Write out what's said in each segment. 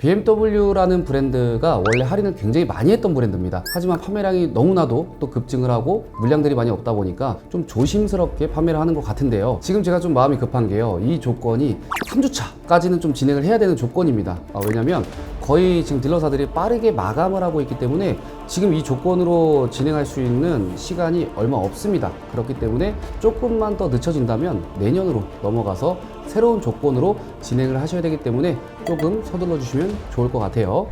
BMW라는 브랜드가 원래 할인을 굉장히 많이 했던 브랜드입니다. 하지만 판매량이 너무나도 또 급증을 하고 물량들이 많이 없다 보니까 좀 조심스럽게 판매를 하는 것 같은데요. 지금 제가 좀 마음이 급한 게요. 이 조건이 3주차까지는 좀 진행을 해야 되는 조건입니다. 아, 왜냐면 거의 지금 딜러사들이 빠르게 마감을 하고 있기 때문에 지금 이 조건으로 진행할 수 있는 시간이 얼마 없습니다. 그렇기 때문에 조금만 더 늦춰진다면 내년으로 넘어가서 새로운 조건으로 진행을 하셔야 되기 때문에 조금 서둘러 주시면 좋을 것 같아요.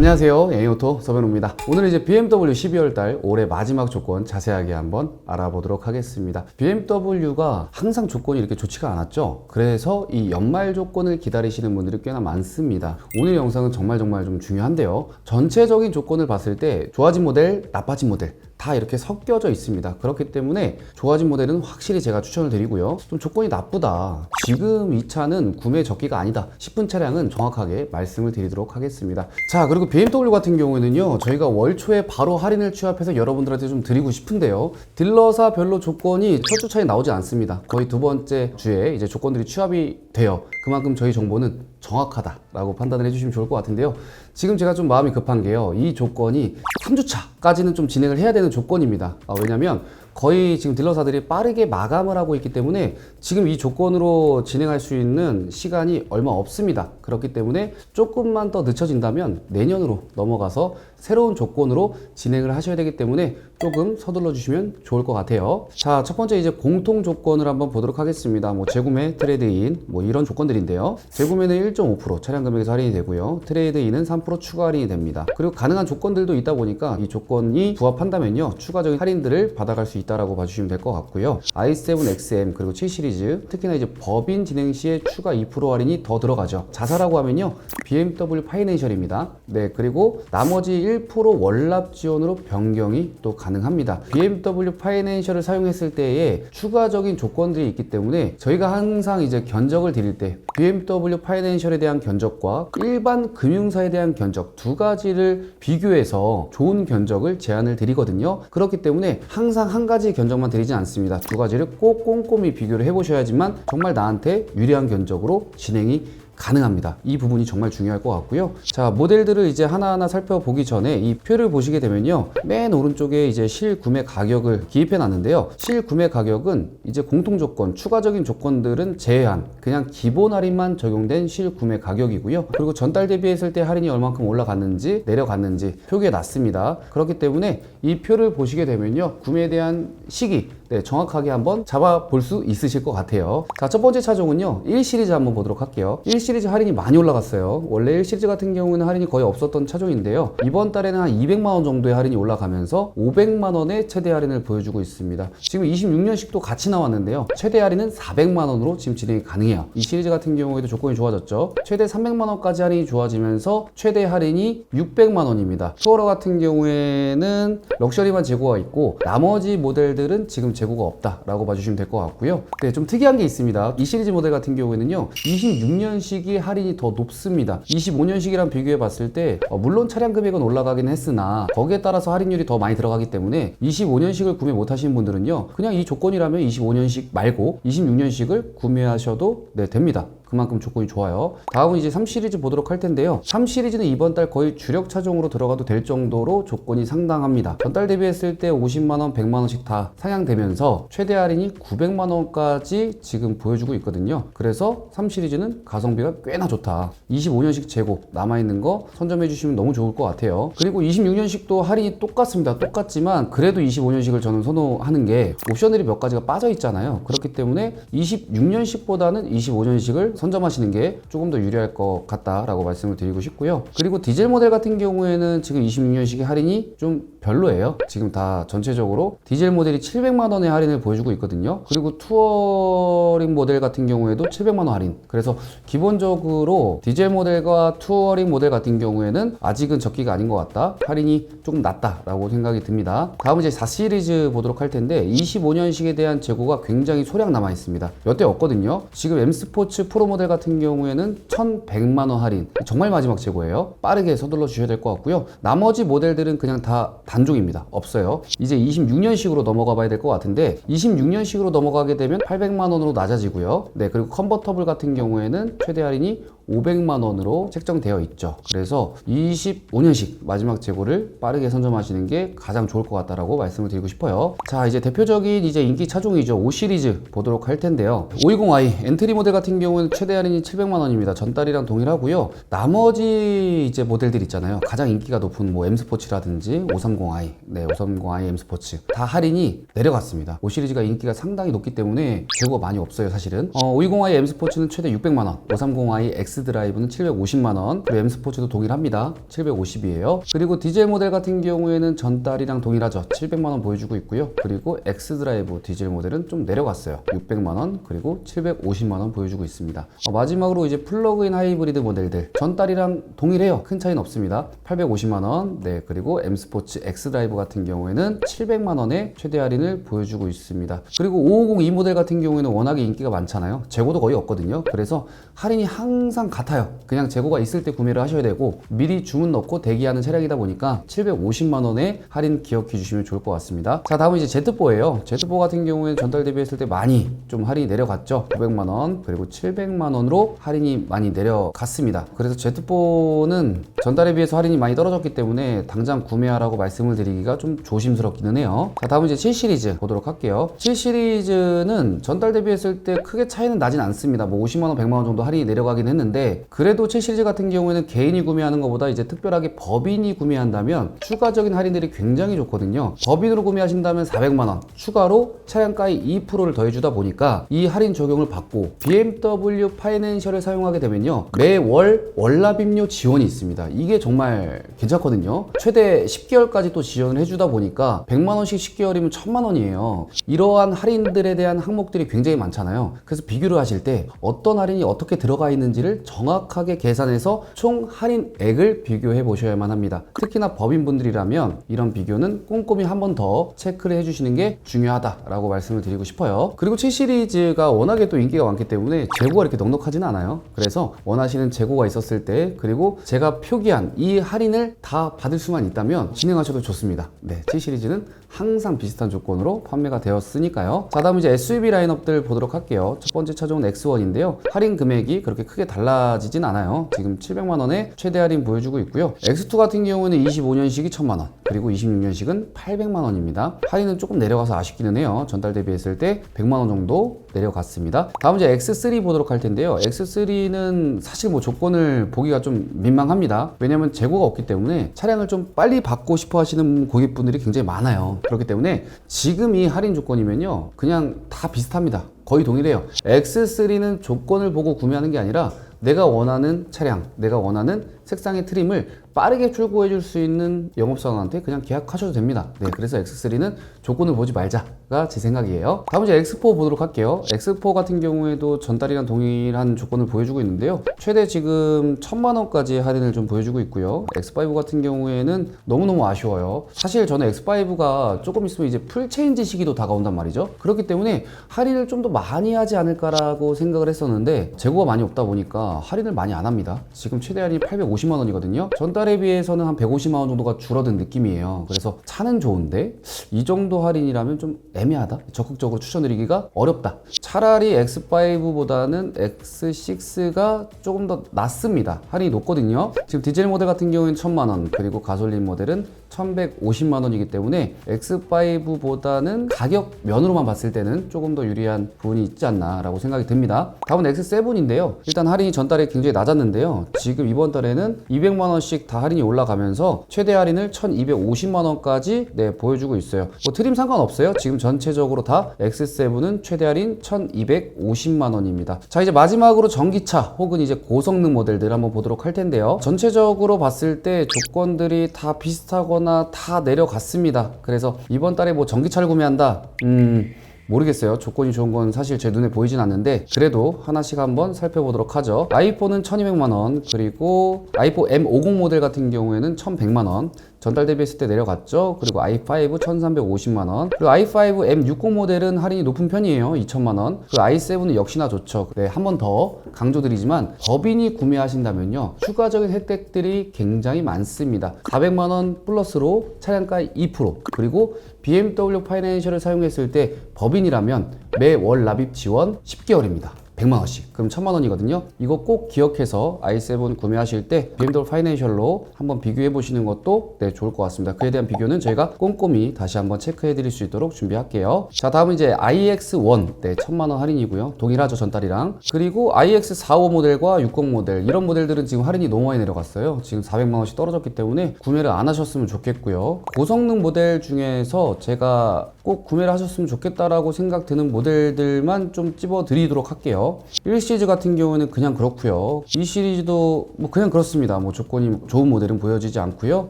안녕하세요. 예이오토 서변우입니다. 오늘 이제 BMW 12월 달 올해 마지막 조건 자세하게 한번 알아보도록 하겠습니다. BMW가 항상 조건이 이렇게 좋지가 않았죠. 그래서 이 연말 조건을 기다리시는 분들이 꽤나 많습니다. 오늘 영상은 정말 정말 좀 중요한데요. 전체적인 조건을 봤을 때 좋아진 모델, 나빠진 모델 다 이렇게 섞여져 있습니다. 그렇기 때문에 좋아진 모델은 확실히 제가 추천을 드리고요. 좀 조건이 나쁘다. 지금 이 차는 구매 적기가 아니다 싶은 차량은 정확하게 말씀을 드리도록 하겠습니다. 자, 그리고 BMW 같은 경우에는요. 저희가 월 초에 바로 할인을 취합해서 여러분들한테 좀 드리고 싶은데요. 딜러사 별로 조건이 첫 주 차에 나오지 않습니다. 거의 두 번째 주에 이제 조건들이 취합이 돼요. 그만큼 저희 정보는 정확하다라고 판단을 해주시면 좋을 것 같은데요. 지금 제가 좀 마음이 급한 게요. 이 조건이 3주차까지는 좀 진행을 해야 되는 조건입니다. 아, 왜냐면 거의 지금 딜러사들이 빠르게 마감을 하고 있기 때문에 지금 이 조건으로 진행할 수 있는 시간이 얼마 없습니다. 그렇기 때문에 조금만 더 늦춰진다면 내년으로 넘어가서 새로운 조건으로 진행을 하셔야 되기 때문에 조금 서둘러 주시면 좋을 것 같아요. 자, 첫 번째 이제 공통 조건을 한번 보도록 하겠습니다. 뭐 재구매, 트레이드인 뭐 이런 조건들인데요. 재구매는 1.5% 차량 금액에서 할인이 되고요. 트레이드인은 3% 추가 할인이 됩니다. 그리고 가능한 조건들도 있다 보니까 이 조건이 부합한다면요. 추가적인 할인들을 받아갈 수 있다 라고 봐주시면 될 것 같고요. i7XM 그리고 7 시리즈 특히나 이제 법인 진행 시에 추가 2% 할인이 더 들어가죠. 자사라고 하면요. BMW 파이낸셜입니다. 네, 그리고 나머지 1% 월납 지원으로 변경이 또 가능합니다. BMW 파이낸셜을 사용했을 때에 추가적인 조건들이 있기 때문에 저희가 항상 이제 견적을 드릴 때 BMW 파이낸셜에 대한 견적과 일반 금융사에 대한 견적 두 가지를 비교해서 좋은 견적을 제안을 드리거든요. 그렇기 때문에 항상 한 가지 견적만 드리진 않습니다. 두 가지를 꼭 꼼꼼히 비교를 해보셔야지만 정말 나한테 유리한 견적으로 진행이 가능합니다. 이 부분이 정말 중요할 것 같고요. 자, 모델들을 이제 하나하나 살펴보기 전에 이 표를 보시게 되면요. 맨 오른쪽에 이제 실구매 가격을 기입해 놨는데요. 실구매 가격은 이제 공통 조건, 추가적인 조건들은 제외한 그냥 기본 할인만 적용된 실구매 가격이고요. 그리고 전달 대비했을 때 할인이 얼만큼 올라갔는지 내려갔는지 표기해 놨습니다. 그렇기 때문에 이 표를 보시게 되면요. 구매에 대한 시기 네, 정확하게 한번 잡아볼 수 있으실 것 같아요. 자, 첫 번째 차종은요. 1 시리즈 한번 보도록 할게요. 1 시리즈 할인이 많이 올라갔어요. 원래 1 시리즈 같은 경우는 할인이 거의 없었던 차종인데요. 이번 달에는 한 200만 원 정도의 할인이 올라가면서 500만 원의 최대 할인을 보여주고 있습니다. 지금 26년식도 같이 나왔는데요. 최대 할인은 400만 원으로 지금 진행이 가능해요. 이 시리즈 같은 경우에도 조건이 좋아졌죠. 최대 300만 원까지 할인이 좋아지면서 최대 할인이 600만 원입니다. 투어러 같은 경우에는 럭셔리만 재고가 있고 나머지 모델들은 지금 재고가 없다라고 봐주시면 될 것 같고요. 네, 좀 특이한 게 있습니다. 이 시리즈 모델 같은 경우에는요, 26년식이 할인이 더 높습니다. 25년식이랑 비교해 봤을 때, 어, 물론 차량 금액은 올라가긴 했으나, 거기에 따라서 할인율이 더 많이 들어가기 때문에, 25년식을 구매 못 하시는 분들은요, 그냥 이 조건이라면 25년식 말고 26년식을 구매하셔도 네, 됩니다. 그만큼 조건이 좋아요. 다음은 이제 3 시리즈 보도록 할 텐데요. 3 시리즈는 이번 달 거의 주력 차종으로 들어가도 될 정도로 조건이 상당합니다. 전달 대비했을 때 50만 원, 100만 원씩 다 상향되면서 최대 할인이 900만 원까지 지금 보여주고 있거든요. 그래서 3 시리즈는 가성비가 꽤나 좋다. 25년식 재고 남아 있는 거 선점해 주시면 너무 좋을 것 같아요. 그리고 26년식도 할인이 똑같습니다. 똑같지만 그래도 25년식을 저는 선호하는 게 옵션들이 몇 가지가 빠져 있잖아요. 그렇기 때문에 26년식보다는 25년식을 선점하시는 게 조금 더 유리할 것 같다라고 말씀을 드리고 싶고요. 그리고 디젤 모델 같은 경우에는 지금 26년식의 할인이 좀 별로예요. 지금 다 전체적으로 디젤 모델이 700만 원의 할인을 보여주고 있거든요. 그리고 투어링 모델 같은 경우에도 700만 원 할인. 그래서 기본적으로 디젤 모델과 투어링 모델 같은 경우에는 아직은 적기가 아닌 것 같다. 할인이 조금 낮다라고 생각이 듭니다. 다음은 이제 4 시리즈 보도록 할 텐데 25년식에 대한 재고가 굉장히 소량 남아 있습니다. 몇 대 없거든요. 지금 M 스포츠 프로 모델 같은 경우에는 1,100만 원 할인. 정말 마지막 재고예요. 빠르게 서둘러 주셔야 될 것 같고요. 나머지 모델들은 그냥 다 단종입니다. 없어요. 이제 26년식으로 넘어가 봐야 될 것 같은데 26년식으로 넘어가게 되면 800만 원으로 낮아지고요. 네, 그리고 컨버터블 같은 경우에는 최대 할인이 500만 원으로 책정되어 있죠. 그래서 25년식 마지막 재고를 빠르게 선점하시는 게 가장 좋을 것 같다라고 말씀을 드리고 싶어요. 자, 이제 대표적인 이제 인기 차종이죠. 5 시리즈 보도록 할 텐데요. 520i 엔트리 모델 같은 경우는 최대 할인이 700만 원입니다. 전달이랑 동일하고요. 나머지 이제 모델들 있잖아요. 가장 인기가 높은 뭐 M 스포츠라든지 530i, 네, 530i M 스포츠 다 할인이 내려갔습니다. 5 시리즈가 인기가 상당히 높기 때문에 재고가 많이 없어요, 사실은. 어, 520i M 스포츠는 최대 600만 원, 530i X 드라이브는 750만 원, 그리고 M 스포츠도 동일합니다. 750이에요. 그리고 디젤 모델 같은 경우에는 전달이랑 동일하죠. 700만 원 보여주고 있고요. 그리고 X 드라이브 디젤 모델은 좀 내려갔어요. 600만 원, 그리고 750만 원 보여주고 있습니다. 어, 마지막으로 이제 플러그인 하이브리드 모델들 전달이랑 동일해요. 큰 차이는 없습니다. 850만 원, 네 그리고 M 스포츠 X 드라이브 같은 경우에는 700만 원의 최대 할인을 보여주고 있습니다. 그리고 550이 모델 같은 경우에는 워낙에 인기가 많잖아요. 재고도 거의 없거든요. 그래서 할인이 항상 같아요. 그냥 재고가 있을 때 구매를 하셔야 되고 미리 주문 넣고 대기하는 차량이다 보니까 750만 원의 할인 기억해 주시면 좋을 것 같습니다. 자 다음은 이제 Z4예요. Z4 같은 경우에는 전달 대비했을 때 많이 좀 할인이 내려갔죠. 900만 원 그리고 700만 원으로 할인이 많이 내려갔습니다. 그래서 Z4는 전달에 비해서 할인이 많이 떨어졌기 때문에 당장 구매하라고 말씀을 드리기가 좀 조심스럽기는 해요. 자 다음은 이제 7 시리즈 보도록 할게요. 7 시리즈는 전달 대비했을 때 크게 차이는 나진 않습니다. 뭐 50만 원, 100만 원 정도 할인이 내려가긴 했는데 그래도 7 시리즈 같은 경우에는 개인이 구매하는 것보다 이제 특별하게 법인이 구매한다면 추가적인 할인들이 굉장히 좋거든요. 법인으로 구매하신다면 400만 원 추가로 차량가의 2%를 더해주다 보니까 이 할인 적용을 받고 BMW 파이낸셜을 사용하게 되면요 매월 월납임료 지원이 있습니다. 이게 정말 괜찮거든요. 최대 10개월까지 또 지원을 해주다 보니까 100만 원씩 10개월이면 1000만 원이에요. 이러한 할인들에 대한 항목들이 굉장히 많잖아요. 그래서 비교를 하실 때 어떤 할인이 어떻게 들어가 있는지를 정확하게 계산해서 총 할인액을 비교해 보셔야만 합니다. 특히나 법인분들이라면 이런 비교는 꼼꼼히 한 번 더 체크를 해주시는 게 중요하다라고 말씀을 드리고 싶어요. 그리고 7 시리즈가 워낙에 또 인기가 많기 때문에 재고가 이렇게 넉넉하진 않아요. 그래서 원하시는 재고가 있었을 때 그리고 제가 표기한 이 할인을 다 받을 수만 있다면 진행하셔도 좋습니다. 네, 7 시리즈는 항상 비슷한 조건으로 판매가 되었으니까요. 자, 다음 이제 SUV 라인업들 보도록 할게요. 첫 번째 차종은 X1인데요. 할인 금액이 그렇게 크게 달라지진 않아요. 지금 700만 원에 최대 할인 보여주고 있고요. X2 같은 경우는 25년식이 1000만 원, 그리고 26년식은 800만 원입니다. 할인은 조금 내려가서 아쉽기는 해요. 전달 대비했을 때 100만 원 정도 내려갔습니다. 다음 이제 X3 보도록 할 텐데요. X3는 사실 뭐 조건을 보기가 좀 민망합니다. 왜냐면 재고가 없기 때문에 차량을 좀 빨리 받고 싶어 하시는 고객분들이 굉장히 많아요. 그렇기 때문에 지금 이 할인 조건이면요. 그냥 다 비슷합니다. 거의 동일해요. X3는 조건을 보고 구매하는 게 아니라 내가 원하는 차량, 내가 원하는 색상의 트림을 빠르게 출고해 줄 수 있는 영업사원한테 그냥 계약하셔도 됩니다. 네, 그래서 X3는 조건을 보지 말자가 제 생각이에요. 다음 이제 X4 보도록 할게요. X4 같은 경우에도 전달이랑 동일한 조건을 보여주고 있는데요. 최대 지금 천만 원까지 할인을 좀 보여주고 있고요. X5 같은 경우에는 너무너무 아쉬워요. 사실 저는 X5가 조금 있으면 이제 풀체인지 시기도 다가온단 말이죠. 그렇기 때문에 할인을 좀 더 많이 하지 않을까라고 생각을 했었는데 재고가 많이 없다 보니까 할인을 많이 안 합니다. 지금 최대 할인이 850만 원이거든요. 전달 에 비해서는 한 150만 원 정도가 줄어든 느낌이에요. 그래서 차는 좋은데 이 정도 할인이라면 좀 애매하다. 적극적으로 추천드리기가 어렵다. 차라리 X5보다는 X6가 조금 더 낫습니다. 할인이 높거든요. 지금 디젤 모델 같은 경우에는 1000만 원, 그리고 가솔린 모델은 1150만 원이기 때문에 X5보다는 가격 면으로만 봤을 때는 조금 더 유리한 부분이 있지 않나라고 생각이 듭니다. 다음은 X7인데요. 일단 할인이 전달에 굉장히 낮았는데요. 지금 이번 달에는 200만 원씩 다 할인이 올라가면서 최대 할인을 1250만 원까지 네, 보여주고 있어요. 뭐 트림 상관없어요. 지금 전체적으로 다 X7은 최대 할인 1250만 원입니다. 자, 이제 마지막으로 전기차 혹은 이제 고성능 모델들 한번 보도록 할 텐데요. 전체적으로 봤을 때 조건들이 다 비슷하거나 다 내려갔습니다. 그래서 이번 달에 뭐 전기차를 구매한다. 음, 모르겠어요. 조건이 좋은 건 사실 제 눈에 보이진 않는데 그래도 하나씩 한번 살펴보도록 하죠. i4는 1200만 원, 그리고 i4 M50 모델 같은 경우에는 1100만 원, 전달 대비했을 때 내려갔죠. 그리고 i5 1,350만 원. 그리고 i5 M60 모델은 할인이 높은 편이에요. 2천만 원. 그리고 i7은 역시나 좋죠. 네, 한 번 더 강조드리지만 법인이 구매하신다면요. 추가적인 혜택들이 굉장히 많습니다. 400만 원 플러스로 차량가 2% 그리고 BMW 파이낸셜을 사용했을 때 법인이라면 매월 납입 지원 10개월입니다. 100만 원씩. 그럼 1000만 원이거든요. 이거 꼭 기억해서 i7 구매하실 때 BMW 파이낸셜로 한번 비교해 보시는 것도 네, 좋을 것 같습니다. 그에 대한 비교는 저희가 꼼꼼히 다시 한번 체크해 드릴 수 있도록 준비할게요. 자, 다음은 이제 iX1 네, 1000만 원 할인이고요. 동일하죠, 전달이랑. 그리고 iX45 모델과 60 모델 이런 모델들은 지금 할인이 너무 많이 내려갔어요. 지금 400만 원씩 떨어졌기 때문에 구매를 안 하셨으면 좋겠고요. 고성능 모델 중에서 제가 꼭 구매를 하셨으면 좋겠다라고 생각드는 모델들만 좀 찝어 드리도록 할게요. 1 시리즈 같은 경우는 그냥 그렇고요. 2 시리즈도 뭐 그냥 그렇습니다. 뭐 조건이 좋은 모델은 보여지지 않고요.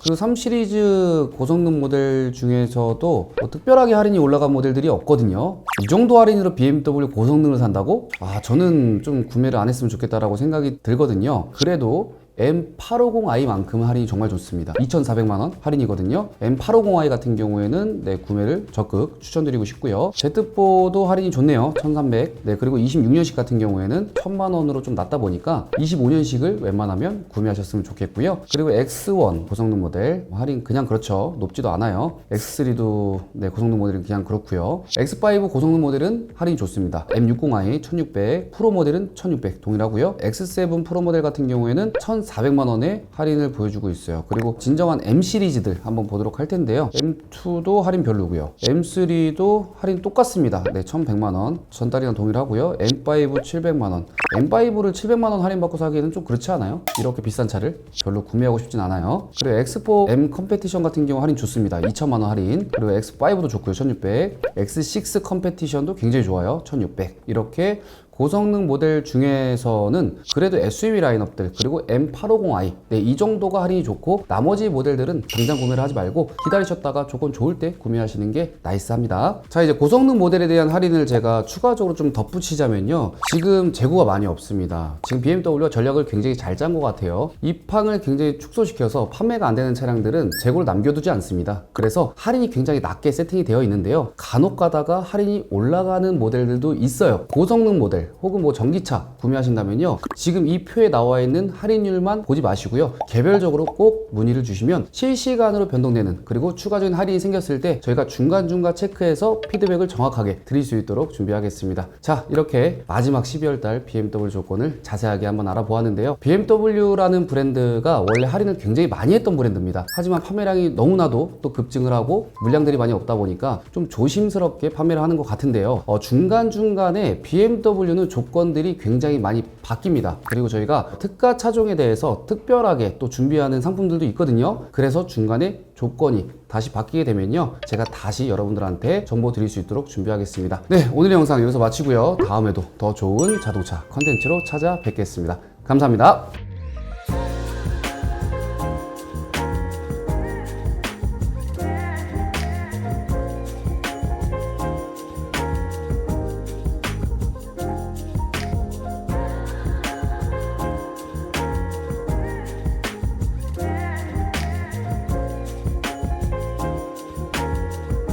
그리고 3 시리즈 고성능 모델 중에서도 뭐 특별하게 할인이 올라간 모델들이 없거든요. 이 정도 할인으로 BMW 고성능을 산다고? 아, 저는 좀 구매를 안 했으면 좋겠다라고 생각이 들거든요. 그래도 M850i만큼 할인이 정말 좋습니다. 2,400만 원 할인이거든요. M850i 같은 경우에는 네, 구매를 적극 추천드리고 싶고요. Z4도 할인이 좋네요. 1,300. 네, 그리고 26년식 같은 경우에는 1,000만 원으로 좀 낮다 보니까 25년식을 웬만하면 구매하셨으면 좋겠고요. 그리고 X1 고성능 모델 할인 그냥 그렇죠. 높지도 않아요. X3도 네, 고성능 모델은 그냥 그렇고요. X5 고성능 모델은 할인이 좋습니다. M60i 1,600, 프로 모델은 1,600 동일하고요. X7 프로 모델 같은 경우에는 1,400만 원의 할인을 보여주고 있어요. 그리고 진정한 M 시리즈들 한번 보도록 할 텐데요. M2도 할인 별로고요. M3도 할인 똑같습니다. 네, 1,100만 원. 전달이랑 동일하고요. M5 700만 원. M5를 700만 원 할인 받고 사기에는 좀 그렇지 않아요? 이렇게 비싼 차를 별로 구매하고 싶진 않아요. 그리고 X4 M 컴페티션 같은 경우 할인 좋습니다. 2천만 원 할인. 그리고 X5도 좋고요. 1,600. X6 컴페티션도 굉장히 좋아요. 1,600. 이렇게 고성능 모델 중에서는 그래도 SUV 라인업들 그리고 M850i 네, 이 정도가 할인이 좋고 나머지 모델들은 당장 구매를 하지 말고 기다리셨다가 조건 좋을 때 구매하시는 게 나이스합니다. 자 이제 고성능 모델에 대한 할인을 제가 추가적으로 좀 덧붙이자면요. 지금 재고가 많이 없습니다. 지금 BMW가 전략을 굉장히 잘 짠 것 같아요. 이 판을 굉장히 축소시켜서 판매가 안 되는 차량들은 재고를 남겨두지 않습니다. 그래서 할인이 굉장히 낮게 세팅이 되어 있는데요. 간혹 가다가 할인이 올라가는 모델들도 있어요. 고성능 모델 혹은 뭐 전기차 구매하신다면요. 지금 이 표에 나와 있는 할인율만 보지 마시고요. 개별적으로 꼭 문의를 주시면 실시간으로 변동되는 그리고 추가적인 할인이 생겼을 때 저희가 중간중간 체크해서 피드백을 정확하게 드릴 수 있도록 준비하겠습니다. 자, 이렇게 마지막 12월 달 BMW 조건을 자세하게 한번 알아보았는데요. BMW라는 브랜드가 원래 할인을 굉장히 많이 했던 브랜드입니다. 하지만 판매량이 너무나도 또 급증을 하고 물량들이 많이 없다 보니까 좀 조심스럽게 판매를 하는 것 같은데요. 어, 중간중간에 BMW 는 조건들이 굉장히 많이 바뀝니다. 그리고 저희가 특가 차종에 대해서 특별하게 또 준비하는 상품들도 있거든요. 그래서 중간에 조건이 다시 바뀌게 되면요. 제가 다시 여러분들한테 정보 드릴 수 있도록 준비하겠습니다. 네, 오늘의 영상 여기서 마치고요. 다음에도 더 좋은 자동차 컨텐츠로 찾아뵙겠습니다. 감사합니다.